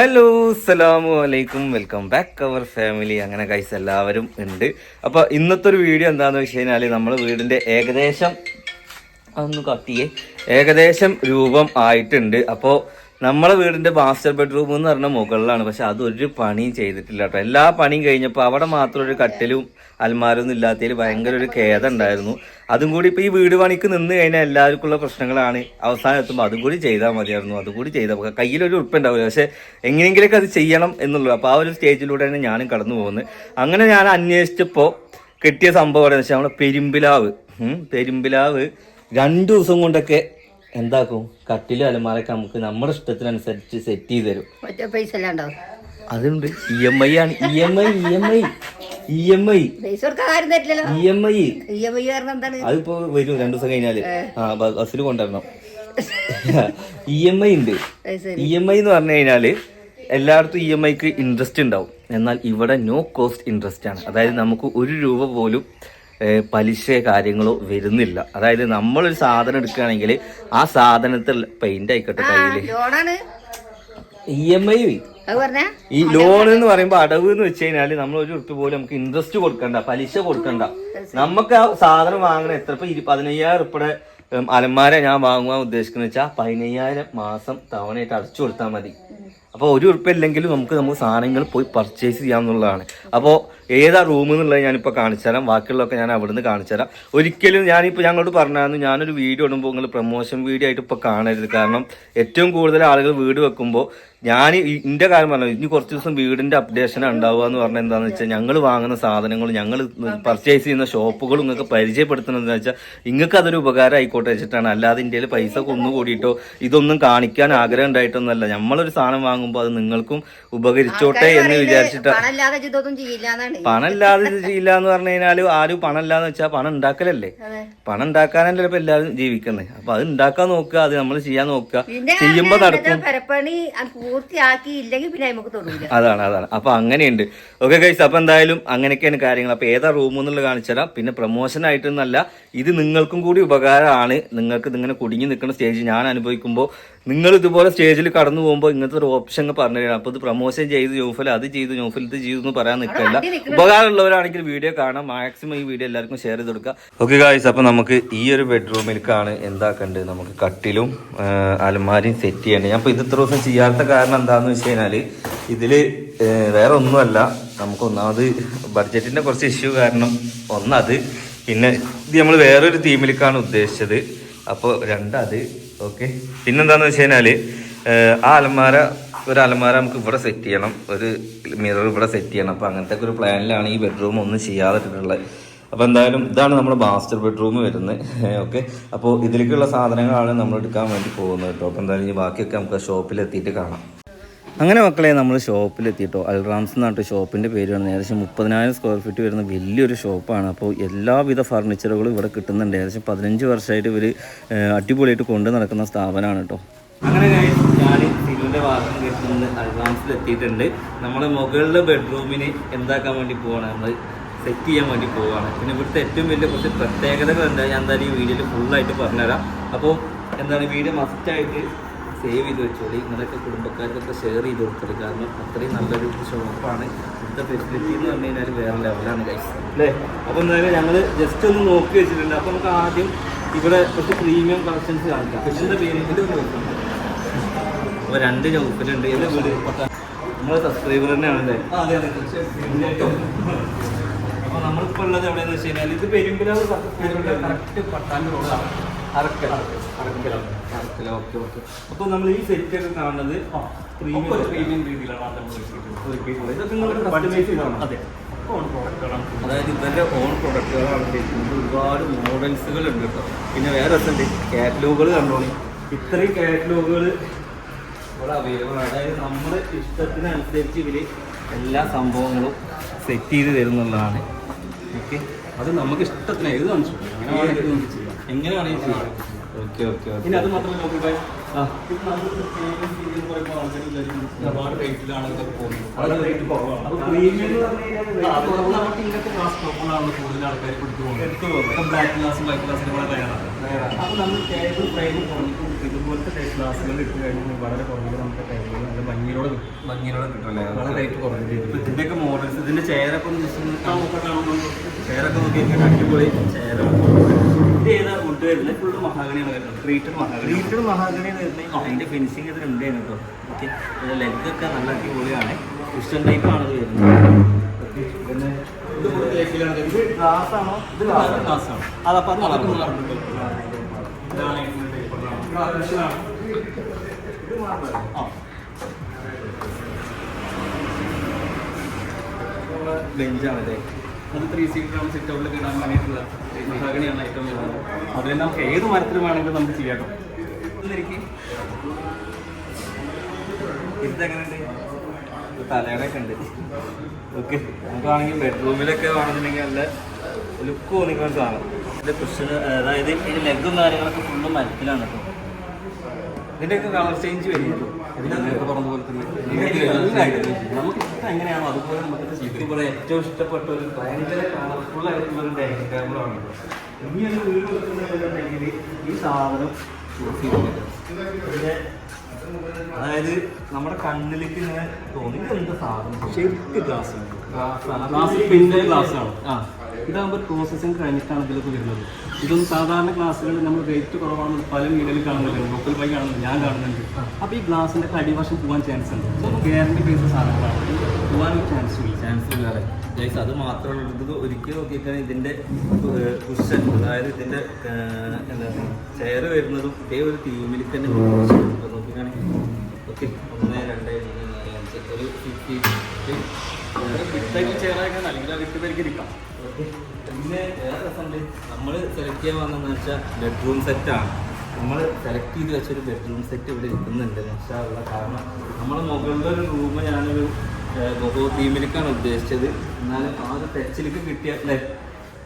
Hello അസ്സലാമു അലൈക്കും welcome back അവർ family അങ്ങനെ കൈസ് എല്ലാവരും ഉണ്ട്. അപ്പോൾ ഇന്നത്തെ ഒരു വീഡിയോ എന്താണെന്ന് വെച്ച് കഴിഞ്ഞാൽ നമ്മൾ വീടിന്റെ ഏകദേശം ഒന്ന് കത്തിയേ. ഏകദേശം രൂപം ആയിട്ടുണ്ട്. അപ്പോൾ നമ്മളെ വീടിന്റെ മാസ്റ്റർ ബെഡ്റൂം എന്ന് പറഞ്ഞ മുകളിലാണ്. പക്ഷെ അതൊരു പണിയും ചെയ്തിട്ടില്ല കേട്ടോ. എല്ലാ പണിയും കഴിഞ്ഞപ്പോൾ അവിടെ മാത്രം ഒരു കട്ടിലും അൽമാരൊന്നും ഇല്ലാത്തതിൽ ഭയങ്കര ഒരു ഖേദം ഉണ്ടായിരുന്നു. അതും കൂടി ഇപ്പോൾ ഈ വീട് പണിക്ക് നിന്ന് കഴിഞ്ഞാൽ എല്ലാവർക്കും ഉള്ള പ്രശ്നങ്ങളാണ്. അവസാനം എത്തുമ്പോൾ അതും കൂടി ചെയ്താൽ മതിയായിരുന്നു. അതും കൂടി ചെയ്താൽ കയ്യിലൊരു ഉറപ്പുണ്ടാവില്ല പക്ഷേ എങ്ങനെയെങ്കിലൊക്കെ അത് ചെയ്യണം എന്നുള്ളൂ. അപ്പോൾ ആ ഒരു സ്റ്റേജിലൂടെയാണ് ഞാനും കടന്നു പോകുന്നത് അങ്ങനെ ഞാൻ അന്വേഷിച്ചപ്പോൾ കിട്ടിയ സംഭവം എന്താണെന്ന് വെച്ചാൽ നമ്മുടെ പെരുമ്പിലാവ്. പെരുമ്പിലാവ് രണ്ടു ദിവസം കൊണ്ടൊക്കെ എന്താക്കും? കട്ടിലും അലമാരൊക്കെ നമുക്ക് നമ്മുടെ ഇഷ്ടത്തിനനുസരിച്ച് സെറ്റ് ചെയ്ത് തരും. അതുണ്ട്. ഇ എം ഐ ആണ്. E M I E M I. E M I പൈസ കൊടുക്കാൻ കാര്യം തരില്ലല്ലോ. E M I E M I കാരണം എന്താണ്? അതിപ്പോ വരും രണ്ടു ദിവസം കഴിഞ്ഞാൽ. ആ ബസ്സിൽ കൊണ്ടുവരണം. ഇ എം ഐ ഉണ്ട്. ഇ എം ഐ എന്ന് പറഞ്ഞു കഴിഞ്ഞാൽ എല്ലായിടത്തും ഇ എം ഐക്ക് ഇൻട്രസ്റ്റ് ഉണ്ടാവും. എന്നാൽ ഇവിടെ നോ കോസ്റ്റ് ഇൻട്രസ്റ്റ് ആണ്. അതായത് നമുക്ക് ഒരു രൂപ പോലും പലിശ കാര്യങ്ങളോ വരുന്നില്ല. അതായത് നമ്മളൊരു സാധനം എടുക്കുകയാണെങ്കിൽ ആ സാധനത്തിൽ പെയിന്റ് ആയിക്കോട്ടെ കയ്യിൽ ഇ എം ഐ ഈ ലോൺ എന്ന് പറയുമ്പോൾ അടവ് എന്ന് വെച്ച് കഴിഞ്ഞാൽ നമ്മൾ ഒരു ഉറുപ്പ് പോലും നമുക്ക് ഇൻട്രസ്റ്റ് കൊടുക്കണ്ട പലിശ കൊടുക്കണ്ട. നമുക്ക് ആ സാധനം വാങ്ങണ എത്ര? ഇപ്പൊ പതിനയ്യായിരം ഉറുപ്പടെ അലന്മാരെ അലമാര ഞാൻ വാങ്ങുവാൻ ഉദ്ദേശിക്കുന്ന വെച്ചാൽ പതിനയ്യായിരം മാസം തവണയായിട്ട് അടച്ചു കൊടുത്താൽ മതി. അപ്പോൾ ഒരു ഉറുപ്പ് ഇല്ലെങ്കിലും നമുക്ക് നമുക്ക് സാധനങ്ങൾ പോയി പർച്ചേസ് ചെയ്യാമെന്നുള്ളതാണ് അപ്പോൾ ഏതാ റൂം എന്നുള്ളത് ഞാനിപ്പോൾ കാണിച്ചു തരാം. ബാക്കിയുള്ളതൊക്കെ ഞാൻ അവിടെ നിന്ന് കാണിച്ചു തരാം. ഒരിക്കലും ഞാനിപ്പോൾ ഞങ്ങളോട് പറഞ്ഞായിരുന്നു ഞാനൊരു വീഡിയോ ഇടുമ്പോൾ നിങ്ങൾ പ്രൊമോഷൻ വീഡിയോ ആയിട്ട് ഇപ്പോൾ കാണരുത്. കാരണം ഏറ്റവും കൂടുതൽ ആളുകൾ വീട് വെക്കുമ്പോൾ ഞാൻ ഇന്റെ കാര്യം പറഞ്ഞു ഇനി കുറച്ച് ദിവസം വീടിന്റെ അപ്ഡേഷൻ ഉണ്ടാവുക എന്ന് പറഞ്ഞാൽ എന്താണെന്ന് വെച്ചാൽ ഞങ്ങൾ വാങ്ങുന്ന സാധനങ്ങൾ ഞങ്ങൾ പർച്ചേസ് ചെയ്യുന്ന ഷോപ്പുകളും നിങ്ങൾക്ക് പരിചയപ്പെടുത്തുന്നത് വെച്ചാൽ നിങ്ങൾക്ക് അതൊരു ഉപകാരം ആയിക്കോട്ടെ വെച്ചിട്ടാണ്. അല്ലാതെ ഇന്ത്യയിൽ പൈസ കൊന്നുകൂടിയിട്ടോ ഇതൊന്നും കാണിക്കാൻ ആഗ്രഹം ഉണ്ടായിട്ടൊന്നുമല്ല. നമ്മളൊരു സാധനം വാങ്ങുമ്പോൾ അത് നിങ്ങൾക്കും ഉപകരിച്ചോട്ടെ എന്ന് വിചാരിച്ചിട്ടാ പണം ഇല്ലാതെ ഇത് ചെയ്യില്ല എന്ന് പറഞ്ഞു കഴിഞ്ഞാൽ ആരും പണം ഇല്ലാന്ന് വെച്ചാൽ പണം ഉണ്ടാക്കലല്ലേ? പണം ഉണ്ടാക്കാനല്ലേ ഇപ്പൊ എല്ലാവരും ജീവിക്കുന്നത് അപ്പൊ അത് ഉണ്ടാക്കാൻ നോക്കുക അത് നമ്മൾ ചെയ്യാൻ നോക്കുക ചെയ്യുമ്പോ നടക്കും. അതാണ് അതാണ്. അപ്പൊ അങ്ങനെയുണ്ട്. ഓക്കെ ഗൈസ് അപ്പൊ എന്തായാലും അങ്ങനെയൊക്കെയാണ് കാര്യങ്ങൾ. അപ്പൊ ഏതാ റൂം എന്നുള്ളത് കാണിച്ചു തരാം. പിന്നെ പ്രൊമോഷൻ ആയിട്ടൊന്നല്ല ഇത് നിങ്ങൾക്കും കൂടി ഉപകാരമാണ്. നിങ്ങൾക്ക് ഇങ്ങനെ കുടുങ്ങി നിൽക്കുന്ന സ്റ്റേജ് ഞാൻ അനുഭവിക്കുമ്പോൾ നിങ്ങൾ ഇതുപോലെ സ്റ്റേജിൽ കടന്നു പോകുമ്പോൾ ഇങ്ങനത്തെ ഒരു ഓപ്ഷൻ പറഞ്ഞു തരാം അപ്പോൾ ഇത് പ്രൊമോഷൻ ചെയ്ത് ജോഫൽ അത് ചെയ്തു ജോഫൽ ഇത് ചെയ്തു എന്ന് പറയാൻ നിൽക്കില്ല. ഉപകാരമുള്ളവരാണെങ്കിൽ വീഡിയോ കാണാം. മാക്സിമം ഈ വീഡിയോ എല്ലാവർക്കും ഷെയർ ചെയ്ത് കൊടുക്കുക. ഓക്കെ ഗായ്സ് അപ്പൊ നമുക്ക് ഈ ഒരു ബെഡ്റൂമിലേക്കാണ് എന്താക്കണ്ടത്? നമുക്ക് കട്ടിലും അലമാരിയും സെറ്റ് ചെയ്യേണ്ടത് ഞാൻ ഇത് ഇത്ര ദിവസം ചെയ്യാത്ത കാരണം എന്താണെന്ന് വെച്ച് കഴിഞ്ഞാൽ ഇതിൽ വേറെ ഒന്നുമല്ല. നമുക്ക് ഒന്നാമത് ബഡ്ജറ്റിന്റെ കുറച്ച് ഇഷ്യൂ കാരണം ഒന്നത്. പിന്നെ ഇത് നമ്മൾ വേറൊരു തീമിലേക്കാണ് ഉദ്ദേശിച്ചത്. അപ്പോൾ രണ്ടത് ഓക്കെ പിന്നെന്താന്ന് വെച്ച് കഴിഞ്ഞാൽ ആ അലമാര ഒരു അലമാര നമുക്ക് ഇവിടെ സെറ്റ് ചെയ്യണം. ഒരു മിറർ ഇവിടെ സെറ്റ് ചെയ്യണം. അപ്പോൾ അങ്ങനത്തെ ഒരു പ്ലാനിലാണ് ഈ ബെഡ്റൂം ഒന്നും ചെയ്യാതിട്ടുള്ളത്. അപ്പോൾ എന്തായാലും ഇതാണ് നമ്മുടെ മാസ്റ്റർ ബെഡ്റൂം വരുന്നത്. ഓക്കെ അപ്പോൾ ഇതിലേക്കുള്ള സാധനങ്ങളാണ് നമ്മൾ എടുക്കാൻ വേണ്ടി പോകുന്നത് കേട്ടോ. അപ്പോൾ എന്തായാലും ഇനി ബാക്കിയൊക്കെ നമുക്ക് ഷോപ്പിൽ എത്തിയിട്ട് കാണാം. അങ്ങനെ മക്കളെ നമ്മൾ ഷോപ്പിൽ അൽറാംസ് അൽറാംസ് പറഞ്ഞിട്ട് ഷോപ്പിന്റെ പേര് വരുന്നത് ഏകദേശം മുപ്പതിനായിരം സ്ക്വയർ ഫീറ്റ് വരുന്ന വലിയൊരു ഷോപ്പാണ്. അപ്പോൾ എല്ലാവിധ ഫർണിച്ചറുകളും ഇവിടെ കിട്ടുന്നുണ്ട്. ഏകദേശം പതിനഞ്ച് വർഷമായിട്ട് ഇവർ അടിപൊളിയായിട്ട് കൊണ്ടു നടക്കുന്ന സ്ഥാപനമാണ് കേട്ടോ അങ്ങനെ ഞാൻ സിലുവിന്റെ വാഹനം കെട്ടുന്നത് അൽറാംസിൽ എത്തിയിട്ടുണ്ട് നമ്മൾ മുകളിലെ ബെഡ്റൂമിന് എന്താക്കാൻ വേണ്ടി പോവാണ്? നമ്മൾ സെറ്റ് ചെയ്യാൻ വേണ്ടി പോവുകയാണ് പിന്നെ ഇവിടുത്തെ ഏറ്റവും വലിയ കുറച്ച് പ്രത്യേകതകൾ എന്താ? ഞാൻ എന്തായാലും ഈ വീഡിയോയിൽ ഫുള്ളായിട്ട് പറഞ്ഞുതരാം. അപ്പോൾ എന്താണ്? വീഡിയോ മസ്റ്റായിട്ട് സേവ് ചെയ്ത് വെച്ചോളി. നിങ്ങളൊക്കെ കുടുംബക്കാർക്കൊക്കെ ഷെയർ ചെയ്ത് കൊടുത്തത്. കാരണം അത്രയും നല്ലൊരു ഷോപ്പാണ് ഇവിടുത്തെ ഫെസിലിറ്റി എന്ന് പറഞ്ഞു കഴിഞ്ഞാൽ വേറെ ലെവലാണ് കൈസ് അല്ലേ? അപ്പോൾ എന്തായാലും ഞങ്ങൾ ജസ്റ്റ് ഒന്ന് നോക്കി വെച്ചിട്ടുണ്ട്. അപ്പോൾ നമുക്ക് ആദ്യം ഇവിടെ കുറച്ച് പ്രീമിയം കളക്ഷൻസ് കാണിക്കാം. ഫിഷിന്റെ പേര് അപ്പോൾ രണ്ട് ചൗക്കലുണ്ട്. എന്റെ വീട് നമ്മളെ സബ്സ്ക്രൈബർ തന്നെയാണല്ലേ? അപ്പോൾ നമ്മളിപ്പോൾ ഉള്ളത് എവിടെയെന്ന് വെച്ച് കഴിഞ്ഞാൽ ഇത് പെരുമ്പിലാവ് കറക്റ്റ് പട്ടാൻ റോഡാണ് അറക്കൽ അറക്കലാണ് അറക്കൽ ഓക്കെ ഓക്കെ. അപ്പോൾ നമ്മൾ ഈ സെറ്റ് ഒക്കെ കാണുന്നത് പ്രീമിയം പ്രീമിയം രീതിയിലാണ് നമ്മൾ. ഇതൊക്കെ നിങ്ങൾ കസ്റ്റമൈസ് ചെയ്തതാണ് അതെ അതായത് ഇവരുടെ ഓൺ പ്രൊഡക്റ്റുകളാണ് ചെയ്യുന്നത് ഒരുപാട് മോഡൽസുകൾ ഉണ്ട് കേട്ടോ. പിന്നെ വേറെ രസമുണ്ട്. കാറ്റലോഗുകൾ കണ്ടോണി ഇത്രയും കാറ്റലോഗുകൾ ഇവിടെ അവൈലബിൾ ആണ്. അതായത് നമ്മുടെ ഇഷ്ടത്തിനനുസരിച്ച് ഇവർ എല്ലാ സംഭവങ്ങളും സെറ്റ് ചെയ്ത് തരുന്നുള്ളതാണ്. ഓക്കെ? അത് നമുക്ക് ഇഷ്ടത്തിന്. ഏത് കാണിച്ചു? അങ്ങനെ എങ്ങനെ വേണമെങ്കിൽ ചെയ്യാം ഓക്കെ ഓക്കെ അത് നോക്കിയിട്ട് കൂടുതൽ ആൾക്കാർ എടുത്തു എടുത്തു പോകുന്നത്. പോകുന്നത് ബ്ലാക്ക് ഗ്ലാസ് വൈറ്റ് ഗ്ലാസിന് വളരെ റയറാണ് നമ്മൾ ടേബിൾ ഫ്രെയിം കുറഞ്ഞിട്ട് ഇതുപോലത്തെ ടേബിൾ ഗ്ലാസുകൾ ഇട്ട് കഴിഞ്ഞാൽ വളരെ നമുക്ക് ടേബിൾ നല്ല ഭംഗിയോടെ കിട്ടും. ഭംഗിയോടെ കിട്ടുമല്ലേ വളരെ റേറ്റ് ഇതിന്റെയൊക്കെ മോഡൽസ് ഇതിന്റെ ചെയറൊക്കെ ചെയറൊക്കെ നോക്കി അടിപൊളി. ചെയറാണ് ഇത് ഏതാ വുഡ് വരുന്നത് ഫുള്ള് മഹാഗണിയാണ് വരുന്നത്. ട്രീറ്റഡ് മഹാഗണി ഗ്രീറ്റഡ് മഹാഗണി വരുന്നത്. അതിന്റെ ഫിനിഷിങ് ഇതിൽ ഉണ്ട് കേട്ടോ ഓക്കെ ലെഗ് ഒക്കെ നല്ല അടിപൊളിയാണ്. ക്രിസ്ത്യൻ ടൈപ്പ് ആണ് ഇത് വരുന്നത്. ഇത് full തേക്കിലാണ് ഇത് ഗ്ലാസ് ആണോ? ഇത് ഗ്ലാസ്സാണ് അതപ്പോ അത് അതൊക്കെ marble. മാറുന്നുണ്ട് ഇതാണ് അത് ത്രീ സീറ്ററാണ് സിറ്റ് ഔട്ടിൽ ഇടാൻ വേണ്ടിയിട്ടുള്ള മഹാഗണിയാണ് ഏറ്റവും വരുന്നത് അതിൽ നമുക്ക് ഏത് മരത്തിലും വേണമെങ്കിലും നമുക്ക് ചെയ്യാം കേട്ടോ. ഇതെങ്ങനെയുണ്ട്? തലയുടെയൊക്കെ ഉണ്ട്. ഓക്കെ നമുക്കാണെങ്കിൽ ബെഡ്റൂമിലൊക്കെ വേണമെന്നുണ്ടെങ്കിൽ നല്ല ലുക്ക് തോന്നിക്കാൻ സാധനം. ഇതിന്റെ കുഷൻ അതായത് ഈ ലെഗും കാര്യങ്ങളൊക്കെ ഫുള്ളും മരത്തിലാണ് കേട്ടോ. ഇതിന്റെയൊക്കെ കളർ ചേഞ്ച് ഇതിന് പറഞ്ഞ പോലെ തന്നെ. നമുക്ക് ഇഷ്ടം എങ്ങനെയാണോ? അതുപോലെ നമുക്ക് ഇതുപോലെ ഏറ്റവും ഇഷ്ടപ്പെട്ട ഒരു ഭയങ്കര കളർഫുൾ ആയിട്ടുള്ള ഒരു ടേബിളാണ് ഇനി ഒരു വീട് വെക്കുന്നുണ്ടെങ്കിൽ ഈ സാധനം ചൂസ് ചെയ്ത് പിന്നെ അതായത് നമ്മുടെ കണ്ണിലേക്ക് ഇങ്ങനെ തോന്നി എന്ത് സാധനം? ശരിക്ക് ഗ്ലാസ് ഗ്ലാസ്സാണ്. ഗ്ലാസ് പിന്നെ ഗ്ലാസ് ആണ്. ആ. ഇതാകുമ്പോൾ പ്രോസസ്സിങ് കഴിഞ്ഞിട്ടാണ് ഇതിലൊക്കെ വരുന്നത്. ഇതൊന്നും സാധാരണ ഗ്ലാസ്സുകളിൽ നമ്മൾ വെയിറ്റ് കുറവാണെന്ന് പല മീഡിയയിൽ കാണുന്നുണ്ട് ലോക്കൽ ബൈ കാണുന്നുണ്ട് ഞാൻ കാണുന്നുണ്ട്. അപ്പോൾ ഈ ഗ്ലാസിന്റെ അടിവശം പോകാൻ ചാൻസ് ഉണ്ട്. സോ ഗ്യാരണ്ടി ബേസ് സാധനങ്ങളാണ്. പോകാൻ ചാൻസ് ഇല്ല. ചാൻസ് ഇല്ലാതെ ഗൈസ് അത് മാത്രമല്ല. ഇത് ഒരിക്കൽ നോക്കിയിട്ടാണ് ഇതിന്റെ കുഷൻ അതായത് ഇതിന്റെ ഏർ, എന്താ ചെയർ വരുന്നതും ഇതേ ഒരു ടീമിൽ തന്നെ നോക്കിക്കാണെങ്കിൽ ഓക്കെ. ഒന്ന് രണ്ട് മൂന്ന് നാല് അഞ്ച് ഒരു ഫിഫ്റ്റി ഫിഫ്റ്റി ചേരാൻ അല്ലെങ്കിൽ വിത്ത് പേർക്ക് ഇരിക്കാം പിന്നെ വേറെ രസമുണ്ട്. നമ്മൾ സെലക്ട് ചെയ്യാൻ വന്നതെന്ന് വെച്ചാൽ ബെഡ്റൂം സെറ്റാണ് നമ്മൾ സെലക്ട് ചെയ്ത് വെച്ചൊരു ബെഡ്റൂം സെറ്റ് ഇവിടെ ഇരിക്കുന്നുണ്ട് ഉള്ള കാരണം നമ്മുടെ മുകളിലെ ഒരു റൂം ഞാനൊരു ബൊഹോ തീമിലേക്കാണ് ഉദ്ദേശിച്ചത്. എന്നാലും ആ ഒരു ടച്ചിലേക്ക് കിട്ടിയ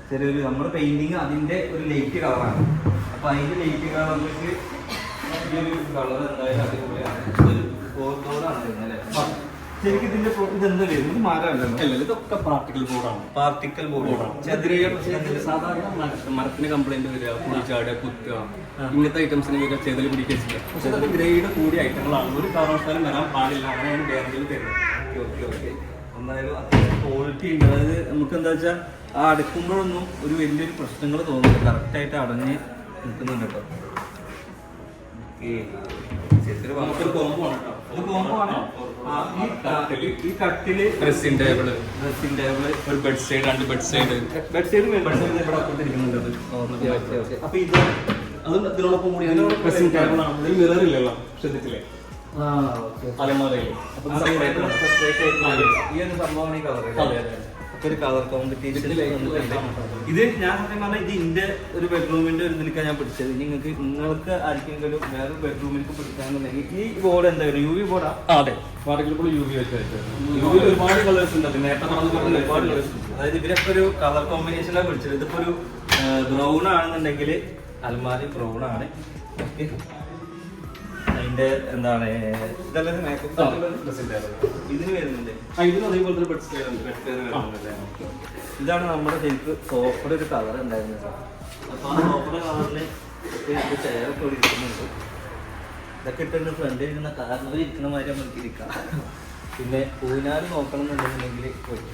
ചെറിയൊരു നമ്മുടെ പെയിന്റിങ് അതിന്റെ ഒരു ലൈറ്റ് കളറാണ് അപ്പോൾ അതിന്റെ ലൈറ്റ് കളർ നമുക്ക് ഈ ഒരു കളർ എന്തായാലും അടിപൊളിയാണ്. ഒരു വരുന്നത് അല്ലേ? ശരിക്കും ഇതിന്റെ ഇതെന്താ വരുന്നത് മാറാമല്ലോ അല്ല ഇതൊക്കെ പാർട്ടിക്കൽ ബോർഡാണ് പാർട്ടിക്കൽ ബോർഡാണ് ചെറിയ സാധാരണ മര- മരത്തിന് കംപ്ലൈന്റ് വരിക കുടിച്ചാടുക കുത്തുക. ഇങ്ങനത്തെ ഐറ്റംസിന് വരിക ചെതൽ പിടിക്കുക പക്ഷെ അതൊക്കെ ഗ്രേഡ് കൂടിയ ഐറ്റങ്ങളാണ് ഒരു കാരണവശാലും വരാൻ പാടില്ല. അങ്ങനെയാണ് ഗ്യാരണ്ടിയിൽ തരുന്നത്. Okay okay okay. എന്തായാലും അത്യാവശ്യം ക്വാളിറ്റി ഉണ്ട്. അതായത് നമുക്ക് എന്താ വെച്ചാൽ ആ അടുക്കുമ്പോഴൊന്നും ഒരു വലിയൊരു പ്രശ്നങ്ങൾ തോന്നുന്നില്ല. കറക്റ്റായിട്ട് അടഞ്ഞ് നിൽക്കുന്നുണ്ട് കേട്ടോ. ഓക്കെ. ഈ കട്ടിൽ ഡ്രസ്സിംഗ് ടേബിൾ ഡ്രസ്സിംഗ് ടേബിൾ ഒരു ബെഡ് സൈഡ് രണ്ട് bed side bed side bed side ഇവിടെ അപ്പുറത്തിരിക്കുന്നുണ്ട് അപ്പൊ ഇത് അത് ഇതിനോടൊപ്പം കൂടി ഡ്രസ്സിംഗ് ടേബിൾ ആണ്. ഇതിൽ മിറർ ഇല്ലല്ലോ ശ്രദ്ധിച്ചില്ലേ? ആ ഓക്കെ അലമാരയിൽ അപ്പൊ ആണ്. ഈ ഒരു സംഭവമാണ് ഈ കളർ ഒരു കളർ കോമ്പറ്റീഷൻ ഇത് ഞാൻ സത്യം പറഞ്ഞാൽ ഇത് ഇന്റെ ഒരു ബെഡ്റൂമിന്റെ ഒരു ഇതിലേക്കാണ് ഞാൻ പിടിച്ചത്. ഇനി നിങ്ങൾക്ക് നിങ്ങൾക്ക് ആർക്കെങ്കിലും വേറൊരു ബെഡ്റൂമിലേക്ക് പിടിക്കാന്നുണ്ടെങ്കിൽ ഈ ബോർഡ് എന്തായാലും യു വി ബോർഡാ അതെ. കൂടി യു വി വെച്ച് യു വി ഒരുപാട് കളേഴ്സ് ഉണ്ട്. അത് നേരത്തെ പറഞ്ഞ ഒരുപാട് കളേഴ്സ് ഉണ്ട്. അതായത് ഇവരൊക്കെ ഒരു കളർ കോമ്പിനേഷനിലാണ് പിടിച്ചത്. ഇതിപ്പോ ഒരു ബ്രൗൺ ആണെന്നുണ്ടെങ്കിൽ അൽമാരി ബ്രൗൺ ആണ്. Okay. അതിന്റെ എന്താണ് ഇതല്ലേ മേക്കപ്പ് ഡ്രസ്സിംഗ് ടേബിൾ ഇതിന് വരുന്നുണ്ട്. ആ ഇതിന് അതേപോലെ തന്നെ ബെഡ് സൈഡ് ഉണ്ട് ഇതാണ് നമ്മുടെ ശരിക്ക് സോഫയുടെ ഒരു കളർ ഉണ്ടായിരുന്നത്. അപ്പൊ ആ സോഫയുടെ കളറിന് ചെയറൊക്കെ ഇരിക്കുന്നുണ്ട്. ഇതൊക്കെ ഇട്ടുണ്ട് ഫ്രണ്ടിൽ ഇരുന്ന കാറിൽ ഇരിക്കുന്ന മാതിരി നമുക്ക് ഇരിക്കാം. പിന്നെ ഊനാല് നോക്കണം എന്നുണ്ടെന്നുണ്ടെങ്കിൽ പോയി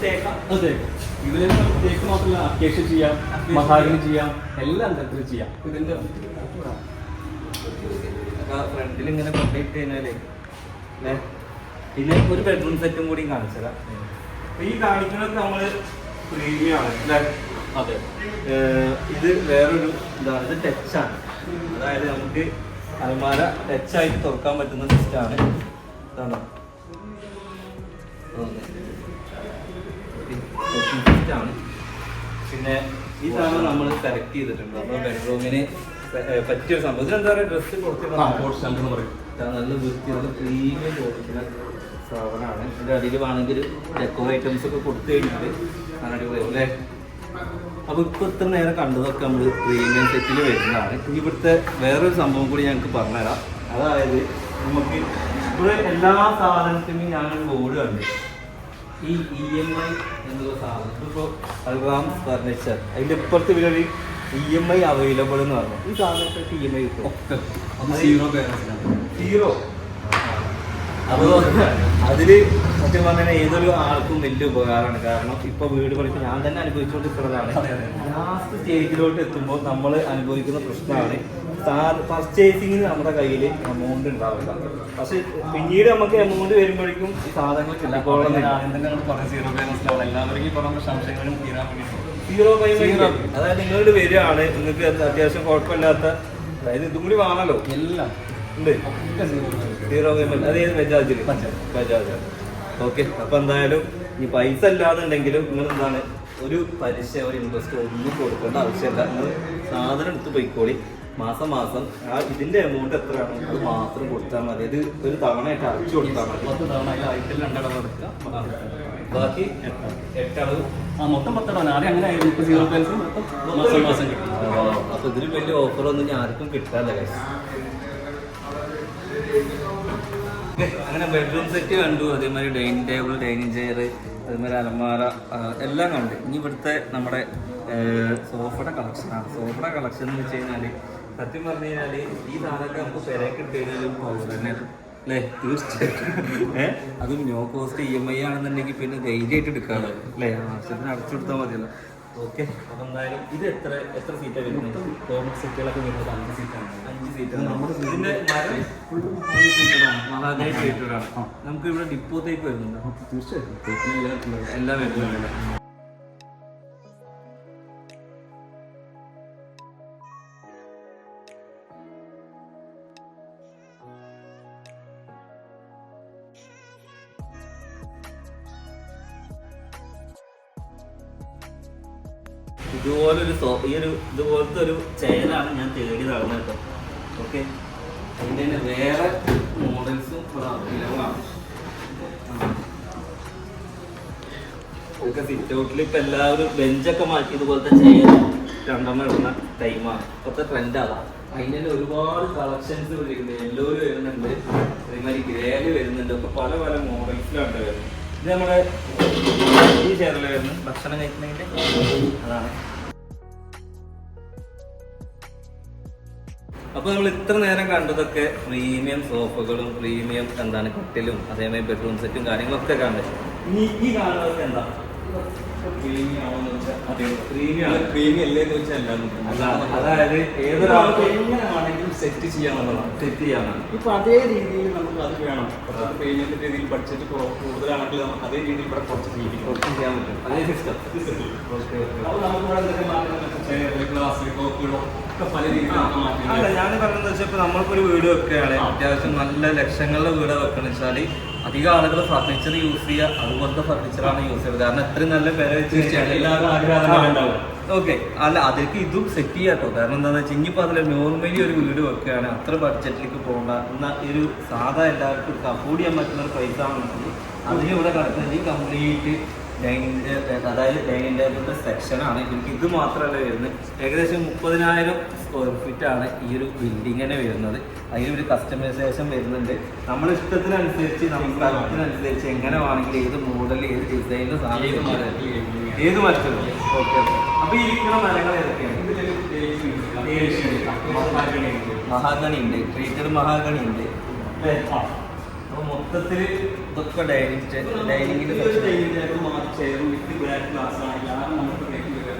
ഇതിന് തേക്ക് മാത്രമല്ല അക്കേഷ്യ ചെയ്യാം മഹാഗണി ചെയ്യാം. എല്ലാം തരത്തിലും ചെയ്യാം. ഇതിന്റെ ഫ്രണ്ടിൽ ഇങ്ങനെ കൊണ്ടിട്ട് കഴിഞ്ഞാലേ പിന്നെ ഒരു ബെഡ്റൂം സെറ്റും കൂടി കാണിച്ചതാ. ഈ കാണിക്കുന്നത് നമ്മൾ പ്രീമിയം ആണ് അല്ലേ? അതെ. ഇത് വേറൊരു ഇതാണ് ഇത് ടച്ചാണ് അതായത് നമുക്ക് അലമാര ടച്ചായിട്ട് തുറക്കാൻ പറ്റുന്ന സിസ്റ്റാണ് ഇതാണോ. സിസ്റ്റാണ് പിന്നെ ഈ സാധനം നമ്മൾ സെലക്ട് ചെയ്തിട്ടുണ്ട്. അപ്പോൾ ബെഡ്റൂമിന് പറ്റിയ ഒരു സംഭവം. ഇതിനെന്താ പറയുക ഡ്രസ്സ് കൊടുത്തിട്ടുണ്ട് പറയും. നല്ല വൃത്തി നല്ല പ്രീമിയം ക്വാളിറ്റിയുടെ സാധനമാണ്. ഇതിന്റെ അതിൽ വേണമെങ്കിൽ ഡെക്കോ ഐറ്റംസ് ഒക്കെ കൊടുത്തു കഴിഞ്ഞാൽ നല്ല അടിപൊളി അല്ലേ? അപ്പോൾ ഇപ്പോൾ ഇത്ര നേരം കണ്ടതൊക്കെ നമ്മൾ പ്രീമിയം സെറ്റിൽ വരുന്നതാണ്. ഇവിടുത്തെ വേറൊരു സംഭവം കൂടി ഞങ്ങൾക്ക് പറഞ്ഞുതരാം. അതായത് നമുക്ക് ഇവിടെ എല്ലാ സാധനത്തിനും ഞാൻ ബോർഡ് കണ്ടു ഈ ഇ എം ഐ എന്നുള്ള സാധനം. ഇപ്പോൾ അൽറാം ഫർണിച്ചർ അതിന്റെ ഇപ്പുറത്ത് ഇവരൊരു ഇ എം ഐ അവൈലബിൾ എന്ന് പറഞ്ഞു. ഈ സാധനത്തൊക്കെ ഇ എം ഐ കിട്ടും. സീറോ സീറോ അപ്പോൾ അതിൽ സത്യം പറഞ്ഞാൽ ഏതൊരു ആൾക്കും വലിയ ഉപകാരമാണ്. കാരണം ഇപ്പൊ വീട് പണിക്ക് ഞാൻ തന്നെ അനുഭവിച്ചുകൊണ്ടിരിക്കുന്നതാണ് ലാസ്റ്റ് സ്റ്റേജിലോട്ട് എത്തുമ്പോൾ നമ്മൾ അനുഭവിക്കുന്ന പ്രശ്നമാണ്. പർച്ചേസിങ്ങിന് നമ്മുടെ കയ്യിൽ എമൗണ്ട് ഉണ്ടാവില്ല. പക്ഷെ പിന്നീട് നമുക്ക് എമൗണ്ട് വരുമ്പോഴേക്കും ഈ സാധനങ്ങൾ സീറോ പേയ്മെന്റ് അതായത് നിങ്ങളുടെ വരികയാണ്. നിങ്ങൾക്ക് അത്യാവശ്യം കുഴപ്പമില്ലാത്ത അതായത് ഇതും കൂടി വാങ്ങാലോ എല്ലാം. ഉണ്ട്. സീറോ പേയ്മെന്റ് അത് ഏത് ബജാജിൽ. ബജാജ്. ഓക്കെ. അപ്പൊ എന്തായാലും ഈ പൈസ അല്ലാന്നുണ്ടെങ്കിലും നിങ്ങൾ എന്താണ്? ഒരു പലിശ ഒരു ഇൻട്രസ്റ്റ് ഒന്നും കൊടുക്കേണ്ട ആവശ്യമില്ല. നിങ്ങൾ സാധനം എടുത്ത് പോയിക്കോളി. മാസം മാസം ആ ഇതിന്റെ എമൗണ്ട് എത്രയാണ് അത് മാത്രം കൊടുത്താൽ മതി. അത് ഒരു തവണയായിട്ട് അടച്ചു കൊടുത്താൽ മതി. പത്ത് തവണ അതിൽ ആയിട്ടിൽ രണ്ടടവ് എടുക്കുക ബാക്കി എട്ടളവ്. ആ മൊത്തം പത്തടവാണ് ആദ്യം അങ്ങനെ ആയിരുന്നു. ഇപ്പൊ സീറോ ബാലൻസ് മൊത്തം മാസം മാസം കിട്ടും. അപ്പൊ ഇതിന് വലിയ ഓഫറൊന്നും ഞാൻ ആർക്കും കിട്ടാല്ല. അങ്ങനെ ബെഡ്റൂം സെറ്റ് കണ്ടു. അതേമാതിരി ഡൈനിങ് ടേബിൾ ഡൈനിങ് ചെയർ അതേമാതിരി അലമാര എല്ലാം കണ്ടു. ഇനി ഇവിടുത്തെ നമ്മുടെ സോഫയുടെ കളക്ഷനാണ് സോഫയുടെ കളക്ഷൻ എന്ന് വെച്ച് കഴിഞ്ഞാൽ സത്യം പറഞ്ഞു കഴിഞ്ഞാൽ ഈ സാധനമൊക്കെ നമുക്ക് പെരക്ക് ഇട്ടുകഴിഞ്ഞാലും പവർ തന്നെ അല്ലേ? തീർച്ചയായിട്ടും. ഏഹ് അതും no cost E M I ആണെന്നുണ്ടെങ്കിൽ പിന്നെ ധൈര്യമായിട്ട് എടുക്കാമല്ലോ അല്ലേ? ആവശ്യത്തിന് അടച്ചു കൊടുത്താൽ മതിയല്ലോ. ഓക്കെ. അപ്പം എന്തായാലും ഇത് എത്ര എത്ര സീറ്റാണ് വരുന്നത്? സീറ്റുകളൊക്കെ വരുന്നത് അഞ്ച് സീറ്റാണ് അഞ്ച് സീറ്റ് ഇതിന്റെ മരം മഹാഗണി സീറ്റഡാണ് നമുക്ക് ഇവിടെ ഡിപ്പോത്തേക്ക് വരുന്നുണ്ട്. തീർച്ചയായിട്ടും. എല്ലാം വരുന്നുണ്ട് ഇതുപോലൊരു സോ ഈ ഒരു ഇതുപോലത്തെ ഒരു ചെയറാണ് ഞാൻ തേടി നടന്നത് കേട്ടോ ഓക്കെ അതിന്റെ തന്നെ വേറെ മോഡൽസും ഇവിടെ ഇതൊക്കെ സിറ്റ് ഔട്ടിൽ ഇപ്പം എല്ലാവരും ബെഞ്ചൊക്കെ മാറ്റി ഇതുപോലത്തെ ചെയർ രണ്ടെണ്ണം ഇടുന്ന ടൈമാണ് ഇപ്പോഴത്തെ ട്രെൻഡ് അതാണ് അതിന്റെ തന്നെ ഒരുപാട് കളക്ഷൻസ് വരുന്നുണ്ട് യെല്ലോയിൽ വരുന്നുണ്ട്. അതേമാതിരി ഗ്രേൽ വരുന്നുണ്ട്. ഒക്കെ പല പല മോഡൽസിലാണ് വരുന്നത്. ഇത് നമ്മുടെ ഈ ചെയറിൽ വരുന്നത് ഭക്ഷണം കഴിക്കുന്നതിന്റെ അതാണ്. അപ്പൊ നമ്മൾ ഇത്ര നേരം കണ്ടതൊക്കെ പ്രീമിയം സോഫകളും പ്രീമിയം എന്താണ് കട്ടിലും അതേമാതിരി ബെഡ്റൂം സെറ്റും കാര്യങ്ങളൊക്കെ കണ്ടത് ഇനി ഈ കാണുന്നതൊക്കെ എന്താ? വെച്ചാൽ ആണ് പ്രീമിയം അല്ലേന്ന് വെച്ചാൽ അതായത് ഏതൊരാൾക്ക് സെറ്റ് ചെയ്യാന്നുള്ളതാണ് സെറ്റ് ചെയ്യാനാണ് ഇപ്പൊ അതേ രീതിയിൽ നമുക്ക് അത് വേണം കുറച്ച് രീതിയിൽ ബഡ്ജറ്റ് കൂടുതലാണെങ്കിൽ നമുക്ക് അതേ രീതിയിൽ ഇവിടെ കുറച്ച് കുറച്ചും ചെയ്യാൻ പറ്റും അതേ സിസ്റ്റം അല്ല ഞാൻ പറഞ്ഞത് വെച്ചാൽ ഇപ്പൊ നമ്മളിപ്പോ ഒരു വീട് വെക്കുകയാണ് അത്യാവശ്യം നല്ല ലക്ഷങ്ങളുടെ വീട് വെക്കണം വെച്ചാൽ അധികം ആളുകൾ ഫർണിച്ചർ യൂസ് ചെയ്യുക അതുപോലത്തെ ഫർണിച്ചറാണ് യൂസ് ചെയ്യുന്നത്. കാരണം എത്രയും നല്ല വില തീർച്ചയായിട്ടും. എല്ലാവരും ആഗ്രഹം ഉണ്ടാവും. ഓക്കെ. അല്ല അതിലേക്ക് ഇതും സെറ്റ് ചെയ്യാട്ടോ. കാരണം എന്താണെന്ന് വെച്ചാൽ ഇനിയിപ്പോൾ അതിൽ നോർമലി ഒരു വീട് വെക്കുകയാണ്. അത്ര ബഡ്ജറ്റിലേക്ക് പോകണ്ട. എന്നാൽ ഒരു സാധാ എല്ലാവർക്കും അഫോർഡ് ചെയ്യാൻ പറ്റുന്ന ഒരു പൈസ ആണെന്നുണ്ടെങ്കിൽ അതിന് ഇവിടെ കിടക്കുന്നത് കംപ്ലീറ്റ് ഡൈനിങ് അതായത് ഡൈനിങ് ടേബിളിന്റെ സെക്ഷനാണ്. എനിക്ക് ഇത് മാത്രമല്ല വരുന്നത്. ഏകദേശം മുപ്പതിനായിരം സ്ക്വയർ ഫീറ്റ് ആണ് ഈ ഒരു ബിൽഡിംഗ് തന്നെ വരുന്നത്. അതിനൊരു കസ്റ്റമൈസേഷൻ വരുന്നുണ്ട്. നമ്മുടെ ഇഷ്ടത്തിനനുസരിച്ച് നമ്മുടെ സ്ഥലത്തിനനുസരിച്ച് എങ്ങനെ വേണമെങ്കിൽ ഏത് മോഡൽ ഏത് ഡിസൈനിൽ സാധനം ഏത് മരത്തിലും. ഓക്കെ അപ്പൊ ഈ ഇരിക്കുന്ന മരങ്ങൾ ഏതൊക്കെയാണ്? മഹാഗണി ഉണ്ട്. ട്രീറ്റഡ് മഹാഗണി ഉണ്ട്. അല്ലേ അപ്പൊ മൊത്തത്തിൽ ഇതൊക്കെ ഡൈനിങ് ഡൈനിങ്ങിന്റെ ചെയറും വിത്ത് ബ്ലാക്ക് ഗ്ലാസ് ആണ് എല്ലാവരും നമുക്ക് ബ്രേക്ക് വരിക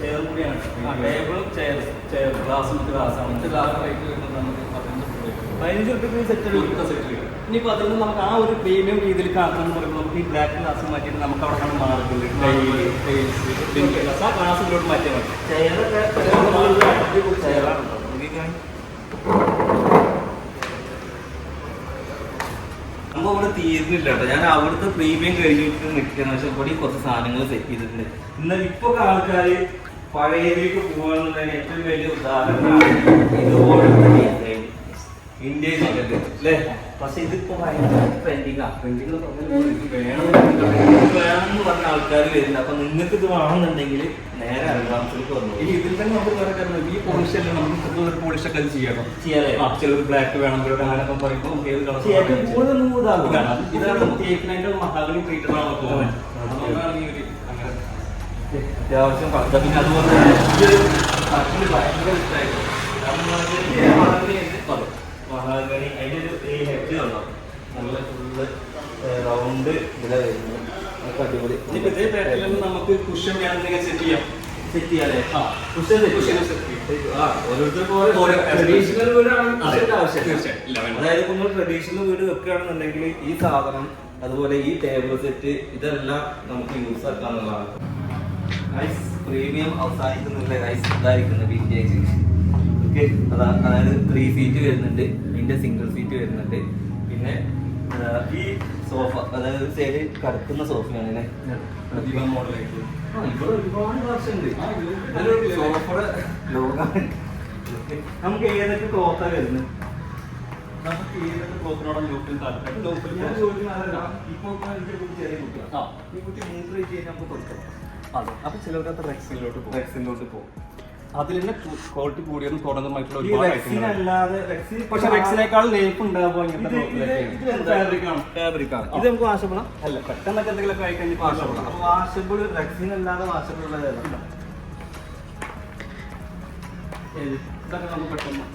ചെയറും കൂടിയാണ്. ടേബിളും ചെയർ ചെയർ ഗ്ലാസ് ഗ്ലാസ് ആണ്. വിത്ത് ഗ്ലാസ് റേറ്റ് വരുന്നത് നമുക്ക് പതിനഞ്ച് രൂപ പതിനഞ്ച് റുപ്യക്ക് സെറ്റ് ഇനിയിപ്പോൾ അതുകൊണ്ട് നമുക്ക് ആ ഒരു പ്രീമിയം രീതിയിൽ കാണണം എന്ന് പറയുമ്പോൾ നമുക്ക് ഈ ബ്ലാക്ക് ഗ്ലാസ് മാറ്റിയിട്ട് നമുക്ക് അവിടെ കാണാൻ മാർബിൾ ആ ഗ്ലാസ്സിലോട്ട് മാറ്റിയാൽ മതി. ചെയറൊക്കെ ചെയറാണ്. നമ്മൾ ഇവിടെ തീരുന്നില്ല ഞാൻ അവിടുത്തെ പ്രീമിയം കഴിഞ്ഞിട്ട് നിൽക്കുന്ന പക്ഷെ ഇവിടെ കുറച്ച് സാധനങ്ങൾ സെറ്റ് ചെയ്തിട്ടുണ്ട്. എന്നാൽ ഇപ്പൊ ആൾക്കാർ പഴയതിലേക്ക് പോകാന്നുള്ളതിന് ഏറ്റവും വലിയ ഉദാഹരണമാണ് ഡിസൈൻ ഇന്ത്യയിൽ അല്ലേ? പക്ഷെ ഇതിപ്പോ ഭയങ്കര ട്രെൻഡിങ് ട്രെൻഡിങ് വേണം വേണമെന്ന് പറഞ്ഞ ആൾക്കാർ വരുന്നുണ്ട്. അപ്പൊ നിങ്ങൾക്ക് ഇത് വേണമെന്നുണ്ടെങ്കിൽ നേരെ അൽഗാംസിലേക്ക് വന്നു. ഇനി ഇതിൽ തന്നെ നമുക്ക് വേറെ ഈ പോളിഷ് അല്ല നമുക്ക് ഒരു പോളിഷ് ഒക്കെ ചെയ്യണം. ചെയ്യാം ചിലർ ബ്ലാക്ക് വേണം ചിലർ അങ്ങനെയൊക്കെ പറയുമ്പോൾ നമുക്ക് ഏത് കളർ കൂടുതൽ മൂതാകും ഇതാണ്. തേക്കിനായിട്ട് മഹാഗണി ട്രീറ്റഡ് ആണ് പോകുന്നത് അത്യാവശ്യം പിന്നെ അതുപോലെ ഭയങ്കര ഇഷ്ടമായിരുന്നു കാരണം എന്ന് വെച്ചാൽ ഈ മഹാഗണി അതിന്റെ ഒരു ഈ ഹെഡ് കണ്ടോ നല്ല ഫുള്ള് റൗണ്ട് ഇതിലെ വരുന്നു അതൊക്കെ അടിപൊളി. ഇനിയിപ്പോ ഇതേ പാറ്റേണിൽ നമുക്ക് കുഷൻ വേണമെങ്കിൽ സെറ്റ് ചെയ്യാം. സെറ്റ് ചെയ്യാലേ ആ കുഷൻ ആ ഓരോരുത്തർക്കും ഓരോ ഓരോ ട്രഡീഷണൽ വീടാണ്. ആവശ്യം. തീർച്ചയായും. ഇല്ല, അതായത് നമ്മൾ ട്രഡീഷണൽ വീട് വെക്കുകയാണെന്നുണ്ടെങ്കിൽ ഈ സാധനം അതുപോലെ ഈ ടേബിൾ സെറ്റ് ഇതെല്ലാം നമുക്ക് യൂസ് ആക്കാന്നുള്ളതാണ് ഗൈസ് പ്രീമിയം അവസാനിക്കുന്നില്ല ഗൈസ് ഇതായിരിക്കുന്നത് വിന്റേജ് ഓക്കെ അതാ അതായത് ത്രീ സീറ്റ് വരുന്നുണ്ട്. ഇതിന്റെ സിംഗിൾ സീറ്റ് വരുന്നുണ്ട്. പിന്നെ ഈ സോഫ അതായത് സൈഡ് കടക്കുന്ന സോഫയാണ് അല്ലേ? പ്രതിഭ മോഡലായിട്ട്. ഇവിടെ ഒരുപാട് വർഷമുണ്ട് ഇതൊരു സോഫയുടെ ലോകമാണ് നമുക്ക് ഏതൊക്കെ ക്ലോത്താ വരുന്നത് നമുക്ക് ഏതൊക്കെ ക്ലോത്തിനോടും ലോക്കിൽ താല്പര്യം ലോക്കിൽ ഞാൻ ചോദിക്കുന്നതല്ല ഇപ്പൊ കുട്ടി ചെറിയ കുട്ടിയാണ് ഈ കുട്ടി മൂന്ന് ചെയ്യാൻ കഴിഞ്ഞാൽ നമുക്ക് കൊടുക്കാം. അതെ. അപ്പൊ ചിലർക്ക് അത് റെക്സിലോട്ട് പോകും റെക്സിലോട്ട് പോകും അതിൽ തന്നെ ക്വാളിറ്റി കൂടിയതും ഒരുപാട് റെക്സിൻ പക്ഷെ വെക്സിനേക്കാൾ ലേപ്പ് ഉണ്ടാവുക ഇത് നമുക്ക് വാഷബിളാ അല്ല പെട്ടെന്നൊക്കെ എന്തെങ്കിലുമൊക്കെ ആയി കഴിഞ്ഞാൽ അപ്പൊ വാഷബിൾ വെക്സിൻ അല്ലാതെ വാഷബിൾ ഉള്ളതല്ല ഏത്? ഇതൊക്കെ നമുക്ക് പെട്ടെന്ന്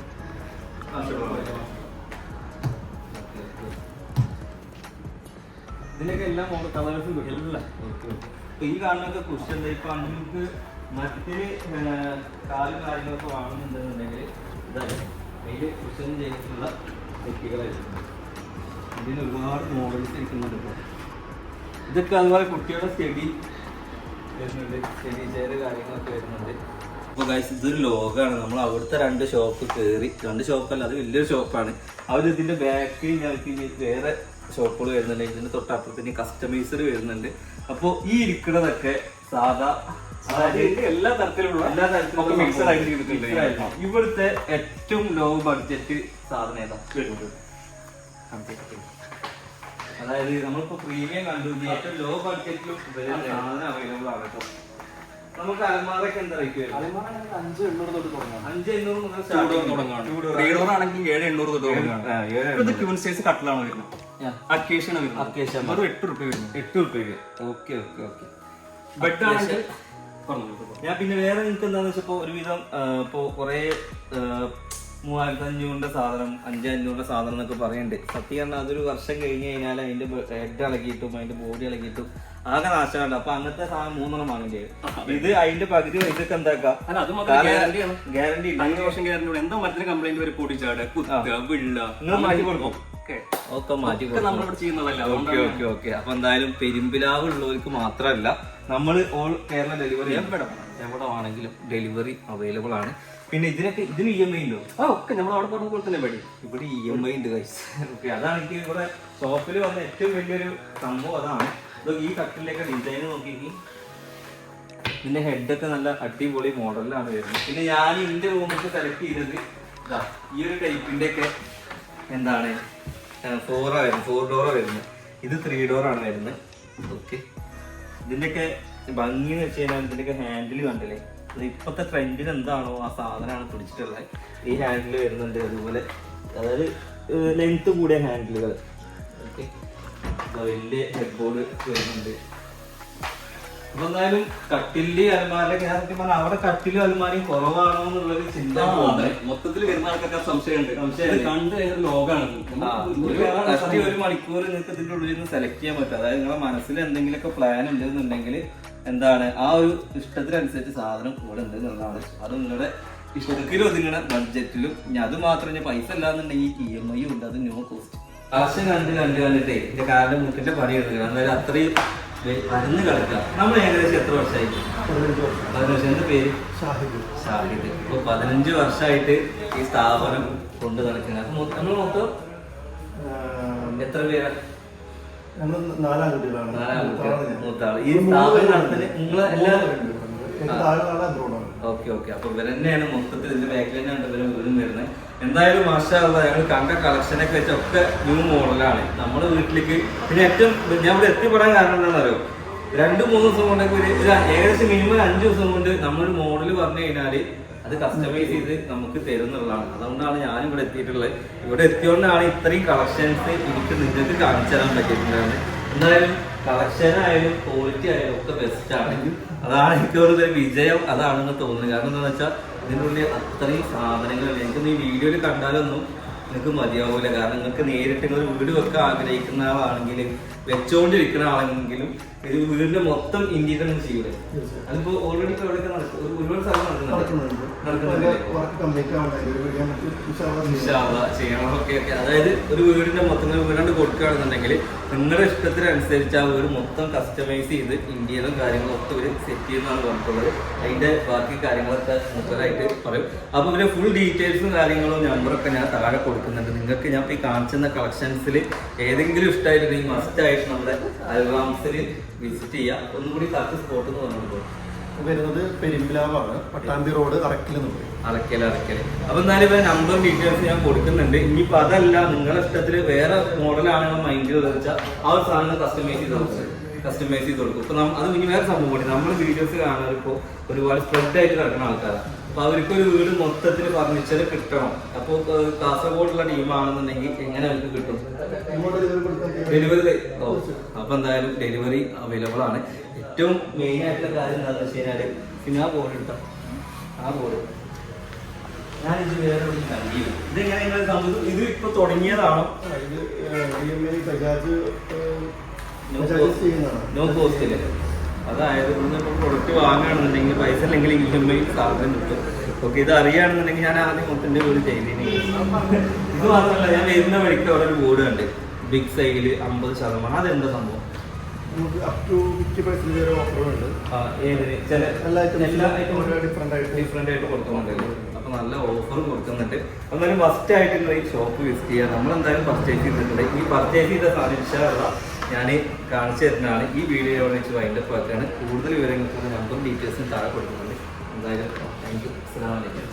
ഇതിനൊക്കെ എല്ലാം കളേഴ്സും എല്ലാം. ഈ കാണുന്നൊക്കെ കുഷൻ ഇപ്പൊ നമുക്ക് മറ്റൊരു കാലും കാര്യങ്ങളൊക്കെ വാങ്ങുന്നുണ്ടെന്നുണ്ടെങ്കിൽ ഇതാണ് അതിൽ കുഷൻ ചെയ്തിട്ടുള്ള കുട്ടികളായിരുന്നു ഇതിന് ഒരുപാട് മോഡൽസ് ഇരിക്കുന്നുണ്ട് ഇതൊക്കെ അതുപോലെ കുട്ടികളുടെ സ്റ്റഡി വരുന്നുണ്ട് സ്റ്റഡി ചെയർ കാര്യങ്ങളൊക്കെ വരുന്നുണ്ട്. അപ്പോൾ ഗൈസ് ഇതൊരു ലോകമാണ് നമ്മൾ അവിടുത്തെ രണ്ട് ഷോപ്പ് കയറി രണ്ട് ഷോപ്പല്ല അത് വലിയൊരു ഷോപ്പാണ് അവർ ഇതിന്റെ ബാക്കിൽ ഞങ്ങൾക്ക് വേറെ ഷോപ്പുകൾ വരുന്നുണ്ട്. ഇതിന്റെ തൊട്ടപ്പുറത്തിന് കസ്റ്റമൈസർ വരുന്നുണ്ട്. അപ്പോൾ ഈ ഇരിക്കുന്നതൊക്കെ സാധാ എല്ലാ തരത്തിലുള്ള എല്ലാ തരത്തിലുള്ള മിക്സർ ആയിട്ട്. ചെയ്തിട്ടുണ്ട് ഇവിടുത്തെ ഏറ്റവും ലോ ബഡ്ജറ്റ് സാധനം ഏതാ? അതായത് നമ്മളിപ്പോ പ്രീമിയം കണ്ടു ഏറ്റവും ലോ ബഡ്ജറ്റിലും സാധനം അവൈലബിൾ ആണ് കേട്ടോ. നമുക്ക് അലമാറൊക്കെ എന്താ റേറ്റ് വരുന്നത്? അഞ്ച് എണ്ണൂറ് തൊട്ട് തുടങ്ങാം. അഞ്ച് എണ്ണൂറ് മുതൽ ത്രീ ഡോർ ആണെങ്കിൽ ഏഴ് എണ്ണൂറ് തൊട്ട് തുടങ്ങാം ഇത് ക്യൂൺ സൈസ് കട്ടിലാണ് വരുന്നത്. വരുന്നത്. എട്ട് റുപ്യ വരുന്നത്. എട്ട് റുപ്യ ഓക്കെ ഓക്കെ ഓക്കെ. ബെഡ് ആണെങ്കിൽ ഞാൻ പിന്നെ വേറെ നിങ്ങൾക്ക് എന്താന്ന് ഇപ്പോൾ ഒരുവിധം ഇപ്പോൾ കുറേ മൂവായിരത്തി അഞ്ഞൂറിന്റെ സാധനം അഞ്ച് അഞ്ഞൂറിന്റെ സാധനം എന്നൊക്കെ പറയുന്നുണ്ട് സത്യം പറഞ്ഞാൽ അതൊരു വർഷം കഴിഞ്ഞ് കഴിഞ്ഞാൽ അതിന്റെ ഹെഡ് ഇളകിയിട്ടും അതിന്റെ ബോഡി ഇളകിയിട്ടും ആകെ നാശമുണ്ട് അപ്പൊ അങ്ങനത്തെ സാധനം മൂന്നെണ്ണം വാങ്ങില്ലേ ഇത് അതിന്റെ പകുതി പൈസക്ക് എന്താക്കാം? ഗ്യാരണ്ടി ഗ്യാരണ്ടി അഞ്ച് വർഷം ഗ്യാരണ്ടി എന്താ മറ്റൊരു കംപ്ലൈന്റ് വരെ? കുത്തുക വിള്ള നിങ്ങൾ മാറ്റി കൊടുക്കും. ഒക്കെ ഒക്കെ മാറ്റി നമ്മളിവിടെ ചെയ്യുന്നതല്ല? Okay okay okay. അപ്പൊ എന്തായാലും പെരുമ്പിലാവ് ഉള്ളവർക്ക് മാത്രമല്ല നമ്മൾ ഓൾ കേരള ഡെലിവറി എവിടെ എവിടെ ആണെങ്കിലും ഡെലിവറി അവൈലബിൾ ആണ്. പിന്നെ ഇതിനൊക്കെ ഇതിന് ഇ എം ഐ ഉണ്ടോ? ആ ഒക്കെ നമ്മൾ അവിടെ പറഞ്ഞ പോലെ തന്നെ വഴി ഇവിടെ ഇ എം ഐ ഉണ്ട് guys. ഓക്കെ അതാണ് എനിക്ക് ഇവിടെ ഷോപ്പിൽ വന്ന ഏറ്റവും വലിയൊരു സംഭവം അതാണ്. ഈ കട്ടിലേക്ക് ഡിസൈൻ നോക്കി ഇതിന്റെ ഹെഡൊക്കെ നല്ല അടിപൊളി മോഡലിലാണ് വരുന്നത്. പിന്നെ ഞാൻ ഇതിന്റെ റൂമൊക്കെ സെലക്ട് ചെയ്തത് ഈ ഒരു ടൈപ്പിന്റെ ഒക്കെ എന്താണ്? ഫോറാ വരുന്നത്. ഫോർ ഡോറാ വരുന്നത്. ഇത് ത്രീ ഡോറാണ് വരുന്നത്. ഓക്കെ ഇതിന്റെയൊക്കെ ഭംഗി എന്ന് വെച്ച് കഴിഞ്ഞാൽ ഇതിന്റെയൊക്കെ ഹാൻഡിൽ കണ്ടില്ലേ? അത് ഇപ്പോഴത്തെ ട്രെൻഡിൽ എന്താണോ ആ സാധനമാണ് പിടിച്ചിട്ടുള്ളത്. ഈ ഹാൻഡിൽ വരുന്നുണ്ട്. അതുപോലെ അതായത് ലെങ്ത് കൂടിയ ഹാൻഡിലുകൾ ഓക്കെ വലിയ ഹെഡ് ബോർഡ് വരുന്നുണ്ട്. അപ്പൊ എന്തായാലും കട്ടിൽ അലമാരൊക്കെ ഞാൻ സത്യം പറഞ്ഞാൽ അവിടെ കട്ടിലും അലമാരയും കുറവാണോ എന്നുള്ളൊരു ചിന്ത മൊത്തത്തിൽ വരുന്ന ആൾക്കൊക്കെ സംശയമുണ്ട്. ഇത് കണ്ട് ലോകാണ്. ഒരു മണിക്കൂർ നിങ്ങൾക്ക് ഇതിന്റെ ഉള്ളിൽ നിന്ന് സെലക്ട് ചെയ്യാൻ പറ്റും. അതായത് നിങ്ങളുടെ മനസ്സിൽ എന്തെങ്കിലുമൊക്കെ പ്ലാൻ ഉണ്ടെന്നുണ്ടെങ്കിൽ എന്താണ് ആ ഒരു ഇഷ്ടത്തിനനുസരിച്ച് സാധനം കൂടെ ഉണ്ട് എന്നുള്ളതാണ് അത് നിങ്ങളുടെ ഇഷ്ടത്തിലും നിങ്ങളുടെ ബഡ്ജറ്റിലും ഇനി അത് മാത്രം ഞാൻ പൈസ ഇല്ലാന്നുണ്ടെങ്കിൽ ഇ എം ഐ ഉണ്ട്. അത് നോ കോസ്റ്റ് കാശ് കണ്ട് കണ്ട് കണ്ടിട്ടേ എന്റെ കാലിന്റെ മുട്ടിന്റെ പണി എടുക്കുക അന്നേരം അത്രയും പരന്ന് കിടക്കുക നമ്മൾ ഏകദേശം എത്ര വർഷമായി? പതിനഞ്ച് വർഷം. എന്താ പേര്? ഷാഹിദ്. ഇപ്പൊ പതിനഞ്ച് വർഷമായിട്ട് ഈ സ്ഥാപനം കൊണ്ട് നടക്കുന്നത് അപ്പൊ നമ്മൾ മൊത്തം എത്ര പേരാ? ഞങ്ങൾ നാലാം കുട്ടികളാണ്. നാലാം കുട്ടികൾ. മൂത്താൾ ഞാൻ. മൂത്താൾ. ഈ സ്ഥാപനം നടത്തുന്ന? നിങ്ങൾ എല്ലാവരും എനിക്ക് താഴെ നാളെ അബ്രോഡാണ് ഓക്കെ ഓക്കെ. അപ്പൊ ഇവരെന്നെയാണ് മൊത്തത്തിൽ ഇതിന്റെ ബാക്കിൽ തന്നെയാണ് ഇവരും വീടും വരുന്നത് എന്തായാലും മാഷാള്ള ഞങ്ങൾ കണ്ട കളക്ഷനൊക്കെ വെച്ചൊക്കെ ന്യൂ മോഡലാണ് നമ്മുടെ വീട്ടിലേക്ക് പിന്നെ ഏറ്റവും ഞാൻ ഇവിടെ എത്തിപ്പെടാൻ കാരണം എന്താണെന്നറിയോ? രണ്ടു മൂന്ന് ദിവസം കൊണ്ടൊക്കെ ഒരു ഏകദേശം മിനിമം അഞ്ച് ദിവസം കൊണ്ട് നമ്മളൊരു മോഡൽ പറഞ്ഞു കഴിഞ്ഞാൽ അത് കസ്റ്റമൈസ് ചെയ്ത് നമുക്ക് തരുന്നുള്ളതാണ്. അതുകൊണ്ടാണ് ഞാൻ ഇവിടെ എത്തിയിട്ടുള്ളത്. ഇവിടെ എത്തിയോണ്ടാണ് ഇത്രയും കളക്ഷൻസ് എനിക്ക് നിങ്ങൾക്ക് കാണിച്ചു തരാൻ പറ്റിയിട്ടുണ്ടായിരുന്നത് എന്തായാലും കളക്ഷൻ ആയാലും ക്വാളിറ്റി ആയാലും ഒക്കെ ബെസ്റ്റ് ആണ്. അതാണ് എനിക്ക് വിജയം അതാണെന്ന് തോന്നുന്നത്. കാരണം എന്താണെന്ന് വെച്ചാൽ ഇതിനുള്ളിൽ അത്രയും സാധനങ്ങൾ നിങ്ങൾക്ക് ഈ വീഡിയോയിൽ കണ്ടാലൊന്നും നിങ്ങൾക്ക് മതിയാവൂല. കാരണം നിങ്ങൾക്ക് നേരിട്ട് നിങ്ങൾ വീട് വെക്കാൻ ആഗ്രഹിക്കുന്ന ആളാണെങ്കിൽ വെച്ചുകൊണ്ടിരിക്കുന്ന ആളെങ്കിലും ഇത് വീടിന്റെ മൊത്തം ഇന്ത്യയിൽ തന്നെ ചെയ്യൂലേ. അതിപ്പോ ഓൾറെഡി ഇപ്പൊ എവിടെയൊക്കെ നടക്കും? ഒരു- ഒരുപാട് സ്ഥലം നടക്കുന്നുണ്ട്. ഓക്കെ അതായത് ഒരു വീടിന്റെ മൊത്തം വീടാണ്ട് കൊടുക്കുകയാണെന്നുണ്ടെങ്കിൽ നിങ്ങളുടെ ഇഷ്ടത്തിനനുസരിച്ച് ആ വീട് മൊത്തം കസ്റ്റമൈസ് ചെയ്ത് ഇന്ത്യയിലും കാര്യങ്ങളും ഒക്കെ ഒരു സെറ്റ് ചെയ്യുന്നതാണ് പറഞ്ഞിട്ടുള്ളത്. അതിന്റെ ബാക്കി കാര്യങ്ങളൊക്കെ മുതലായിട്ട് പറയും. അപ്പൊ പിന്നെ ഫുൾ ഡീറ്റെയിൽസും കാര്യങ്ങളും നമ്പറൊക്കെ ഞാൻ താഴെ കൊടുക്കുന്നുണ്ട്. നിങ്ങൾക്ക് ഞാൻ ഈ കാണിച്ചുന്ന കളക്ഷൻസിൽ ഏതെങ്കിലും ഇഷ്ടമായിട്ടുണ്ടെങ്കിൽ മസ്റ്റ് ആയിട്ട് നമ്മുടെ അൽറാംസിൽ വിസിറ്റ് ചെയ്യാം. ഒന്നുകൂടി കറക്റ്റ് സ്പോട്ട് എന്ന് പറഞ്ഞിട്ടുള്ളൂ വരുന്നത് പെരുമ്പിലാവാണ്. പട്ടാമ്പി റോഡ് അറക്കിൽ നിന്ന് പറയും. അറക്കൽ അളക്കൽ അപ്പൊ എന്നാലും ഇവ നമ്പർ ഡീറ്റെയിൽസ് ഞാൻ കൊടുക്കുന്നുണ്ട്. ഇനിയിപ്പോ അതല്ല നിങ്ങളുടെ ഇഷ്ടത്തിൽ വേറെ മോഡലാണ് മൈൻഡിൽ വെച്ചാൽ ആ ഒരു സാധനം കസ്റ്റമൈസ് ചെയ്ത് കൊടുക്കും. കസ്റ്റമൈസ് ചെയ്ത് കൊടുക്കും. ഇപ്പൊ അത് ഇനി വേറെ സംഭവം കൂടി. നമ്മൾ വീഡിയോസ് കാണാൻ ഇപ്പോ ഒരുപാട് സ്പ്രെഡ് ആയിട്ട് നടക്കുന്ന ആൾക്കാരാണ് അപ്പൊ അവർക്ക് ഒരു വീട് മൊത്തത്തിൽ ഫർണിച്ചർ കിട്ടണം. അപ്പൊ കാസർഗോഡുള്ള ടീമാണെന്നുണ്ടെങ്കിൽ എങ്ങനെ അവർക്ക് കിട്ടും? ഡെലിവറി അപ്പൊ എന്തായാലും ഡെലിവറി അവൈലബിൾ ആണ്. ഏറ്റവും മെയിൻ ആയിട്ടുള്ള കാര്യം എന്താണെന്ന് വെച്ച് കഴിഞ്ഞാൽ പിന്നെ ആ ബോർഡ് ഇട്ടോ ആ ബോർഡ് ഞാൻ ഇത് വേറെ ഇത് കണ്ടില്ല ഇതെങ്ങനെ നിങ്ങൾ സംഭവം ഇത് ഇപ്പൊ തുടങ്ങിയതാണോ? നോ കോസ്റ്റിൽ അതായത് ഇവിടുന്ന് ഇപ്പൊ പ്രൊഡക്റ്റ് വാങ്ങുകയാണെന്നുണ്ടെങ്കിൽ പൈസ അല്ലെങ്കിൽ ഇ എം ഐ സാധനം കിട്ടും. ഓക്കെ ഇത് അറിയുകയാണെന്നുണ്ടെങ്കിൽ ഞാൻ ആദ്യം മൊത്തത്തിന്റെ ഒരു ചെയ്തിന് ഇത് മാത്രമല്ല ഞാൻ വരുന്ന വഴിക്ക് അവിടെ ഒരു ബോർഡ് കണ്ട്. ബിഗ് സൈഡിൽ അമ്പത് ശതമാനം. അതെന്താ സംഭവം? നമുക്ക് അപ് ടു ഫിഫ്റ്റി പെർസെന്റ് വരെ ഓഫറുണ്ട് എല്ലാ ആയിട്ട്. ഡിഫറെന്റ് ആയിട്ട് കൊടുക്കുന്നുണ്ട് അപ്പൊ നല്ല ഓഫർ കൊടുക്കുന്നുണ്ട്. എന്നാലും ഫസ്റ്റ് ആയിട്ട് ഈ ഷോപ്പ് വിസിറ്റ് ചെയ്യുക നമ്മൾ എന്തായാലും പർച്ചേസ് ചെയ്തിട്ടുണ്ട്. ഈ പർച്ചേസ് ചെയ്ത ഇൻഷാല്ല ഞാൻ കാണിച്ചു തരുന്നതാണ്. ഈ വീഡിയോ വെച്ച് വൈൻഡപ്പ് ആക്കുകയാണ്. കൂടുതൽ വിവരങ്ങൾക്ക് നമ്പറും ഡീറ്റെയിൽസും താഴെ കൊടുക്കുന്നുണ്ട്. എന്തായാലും താങ്ക് യു അസ്സാം വലൈക്കും